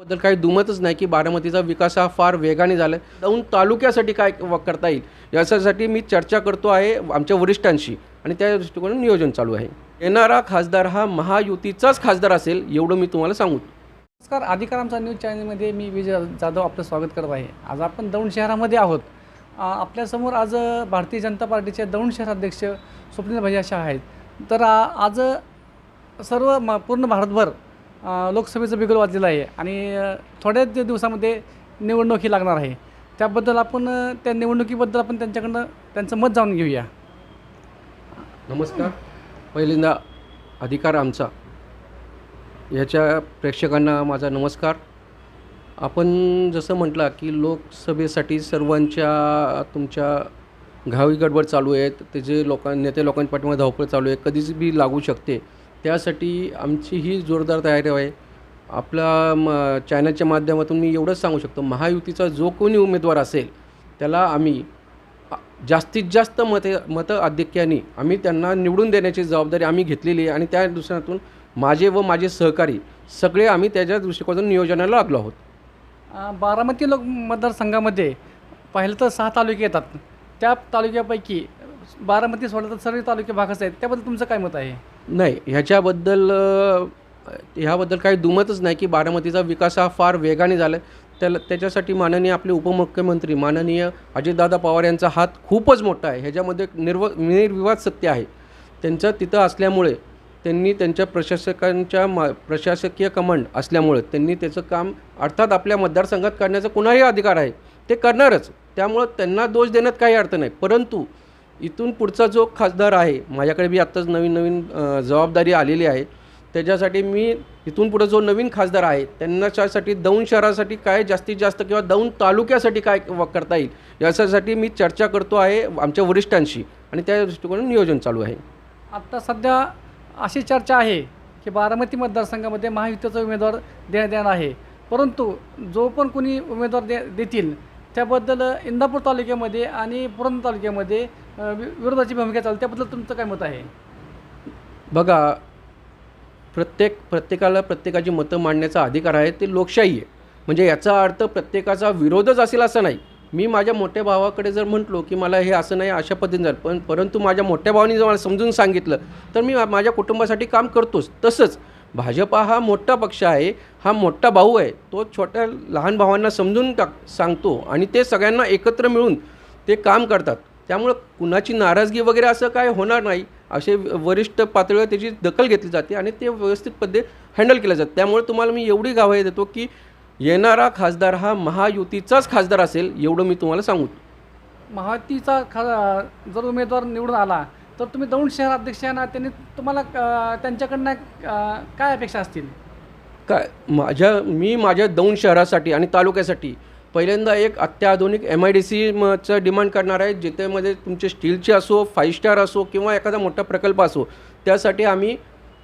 बद्दल काही दुमतच नाही की बारामतीचा विकास हा फार वेगाने झाला आहे दौंड तालुक्यासाठी काय व- करता येईल याच्यासाठी मी चर्चा करतो आहे आमच्या वरिष्ठांशी आणि त्या दृष्टिकोनातून नियोजन चालू आहे. येणारा खासदार हा महायुतीचाच खासदार असेल एवढं मी तुम्हाला सांगू. नमस्कार अधिकार आमचा न्यूज चॅनलमध्ये मी विजय जाधव आपलं स्वागत करत आहे. आज आपण दौंड शहरामध्ये आहोत. आपल्यासमोर आज भारतीय जनता पार्टीचे दौंड शहराध्यक्ष स्वप्नील भैया शाह आहेत. तर आज सर्व म पूर्ण भारतभर लोकसभेचं बिगुल वाजलेलं आहे आणि थोड्याच दिवसामध्ये दिवसामध्ये ही लागणार आहे. त्याबद्दल आपण त्या निवडणुकीबद्दल आपण त्यांच्याकडनं त्यांचं मत जाणून घेऊया. नमस्कार. पहिल्यांदा अधिकार आमचा. याच्या प्रेक्षकांना माझा नमस्कार. आपण जसं म्हटलं की लोकसभेसाठी सर्वांच्या तुमच्या घावी गडबड चालू आहेत. ते जे लोकां नेते लोकांच्या पाठीमध्ये धावपळ चालू आहे कधीच बी लागू शकते. त्यासाठी आमची ही जोरदार तयारी आहे. आपला म चॅनलच्या माध्यमातून मी एवढंच सांगू शकतो महायुतीचा जो कोणी उमेदवार असेल त्याला आम्ही जास्तीत जास्त मते मतं आधिक्याने आम्ही त्यांना निवडून देण्याची जबाबदारी आम्ही घेतलेली आहे आणि त्या दृष्टीतून माझे व माझे सहकारी सगळे आम्ही त्याच्या दृष्टिकोनातून नियोजनाला लागलो आहोत. बारामती लोक मतदारसंघामध्ये पाहिलं तर सहा तालुके येतात. त्या तालुक्यापैकी बारामती सोडलं तर सर्व तालुके भागच आहेत. त्याबद्दल तुमचं काय मत आहे? नाही ह्याच्याबद्दल ह्याबद्दल काही दुमतच नाही की बारामतीचा विकास हा फार वेगाने झाला आहे त्याला त्याच्यासाठी माननीय आपले उपमुख्यमंत्री माननीय अजितदादा पवार यांचा हात खूपच मोठा आहे. ह्याच्यामध्ये निर्व निर्विवाद सत्य आहे. त्यांचं तिथं असल्यामुळे त्यांनी त्यांच्या प्रशासकांच्या मा प्रशासकीय कमांड असल्यामुळे त्यांनी त्याचं काम अर्थात आपल्या मतदारसंघात करण्याचा कुणाही अधिकार आहे ते करणारच. त्यामुळं त्यांना दोष देण्यात काही अर्थ नाही. परंतु इथून पुढचा जो खासदार आहे माझ्याकडे बी आत्ताच नवीन नवीन जबाबदारी आलेली आहे. त्याच्यासाठी मी इथून पुढे जो नवीन खासदार आहे त्यांनाच्यासाठी दौंड शहरासाठी काय जास्तीत जास्त किंवा दौंड तालुक्यासाठी काय व- करता येईल याच्यासाठी मी चर्चा करतो आहे आमच्या वरिष्ठांशी आणि त्या दृष्टिकोनातून नियोजन चालू आहे. आत्ता सध्या अशी चर्चा आहे की बारामती मतदारसंघामध्ये महायुतीचा उमेदवार देण्यात येणार आहे. परंतु जो पण कोणी उमेदवार दे देतील त्याबद्दल इंदापूर तालुक्यामध्ये आणि पुरंदर तालुक्यामध्ये वि- विरोधाची भूमिका चालते. त्याबद्दल तुमचं काय मत आहे? बघा प्रत्येक प्रत्येकाला प्रत्येकाची मतं मांडण्याचा अधिकार आहे ते लोकशाही आहे. म्हणजे याचा अर्थ प्रत्येकाचा विरोधच असेल असं नाही. मी माझ्या मोठ्या भावाकडे जर म्हटलो की मला हे असं नाही अशा पद्धतीने झालं पण परंतु माझ्या मोठ्या भावाने जर मला समजून सांगितलं तर मी मा- माझ्या कुटुंबासाठी काम करतोच. तसंच भाजपा हा मोठा पक्ष आहे हा मोठा भाऊ आहे तो छोट्या लहान भावांना समजून टाक सांगतो आणि ते सगळ्यांना एकत्र मिळून ते काम करतात. त्यामुळं कुणाची नाराजगी वगैरे असं काय होणार नाही असे वरिष्ठ पातळीवर त्याची दखल घेतली जाते आणि ते व्यवस्थित पद्धत हँडल केलं जातं त्यामुळे तुम्हाला मी एवढी गावं देतो की येणारा खासदार हा महायुतीचाच खासदार असेल एवढं मी तुम्हाला सांगू. महायुतीचा खा जर उमेदवार निवडून आला तर तुम्ही दौंड शहर अध्यक्ष आहे ना त्यांनी तुम्हाला त्यांच्याकडनं काय अपेक्षा असतील? काय माझ्या मी माझ्या दौंड शहरासाठी आणि तालुक्यासाठी पहिल्यांदा एक अत्याधुनिक एम आय डी सीचं डिमांड करणार आहे जिथेमध्ये तुमचे स्टीलचे असो फाईव्ह स्टार असो किंवा एखादा मोठा प्रकल्प असो त्यासाठी आम्ही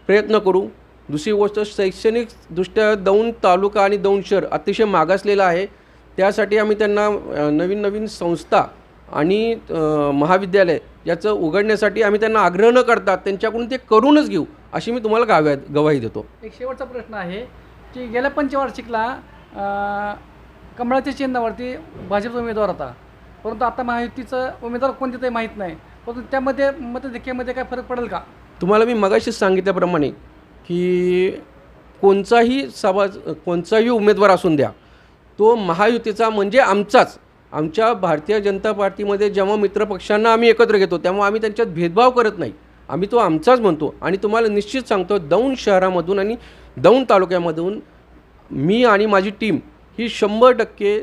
प्रयत्न करू. दुसरी गोष्ट शैक्षणिकदृष्ट्या दौंड तालुका आणि दौंड शहर अतिशय मागासलेलं आहे. त्यासाठी आम्ही त्यांना नवीन नवीन संस्था आणि महाविद्यालय याचं उघडण्यासाठी आम्ही त्यांना आग्रह न करता त्यांच्याकडून ते करूनच घेऊ अशी मी तुम्हाला गाव्या गवाही देतो. एक शेवटचा प्रश्न आहे की गेल्या पंचवार्षिकला कमळाच्या चिन्हावरती भाजपचा उमेदवार होता. परंतु आता महायुतीचं उमेदवार कोणते ते माहीत नाही. परंतु त्यामध्ये मतदेखीमध्ये काय फरक पडेल का? तुम्हाला मी मगाशीच सांगितल्याप्रमाणे की कोणताही सभा कोणताही उमेदवार असून द्या तो महायुतीचा म्हणजे आमचाच. आमच्या भारतीय जनता पार्टीमध्ये जेव्हा मित्रपक्षांना आम्ही एकत्र घेतो तेव्हा आम्ही त्यांच्यात भेदभाव करत नाही. आम्ही तो आमचाच म्हणतो. आणि तुम्हाला निश्चित सांगतो दौंड शहरामधून आणि दौंड तालुक्यामधून मी आणि माझी टीम ही शंभर टक्के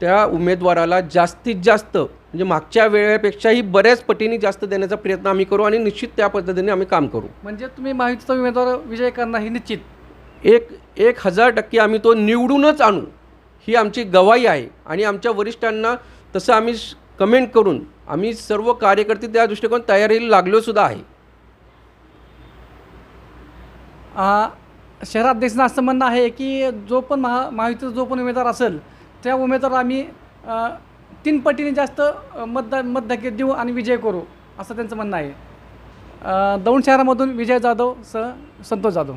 त्या उमेदवाराला जास्तीत जास्त म्हणजे मागच्या वेळेपेक्षाही बऱ्याच पटीने जास्त देण्याचा प्रयत्न आम्ही करू आणि निश्चित त्या पद्धतीने आम्ही काम करू. म्हणजे तुम्ही महायुतीचा उमेदवार विजय करणार ही निश्चित? एक एक हजार टक्के आम्ही तो निवडूनच आणू. ही आमची गवाही आहे. आणि आमच्या वरिष्ठांना तसं आम्ही कमेंट करून आम्ही सर्व कार्यकर्ते त्या दृष्टिकोन तयारीला लागलो सुद्धा आहे. शहराध्यक्षांना असं म्हणणं आहे की जो पण महा महायुतीचा जो पण उमेदवार असेल त्या उमेदवार आम्ही तीन पटीने जास्त अ, मत देऊ आणि विजय करू असं त्यांचं म्हणणं आहे. दौंड शहरामधून विजय जाधव स संतोष जाधव.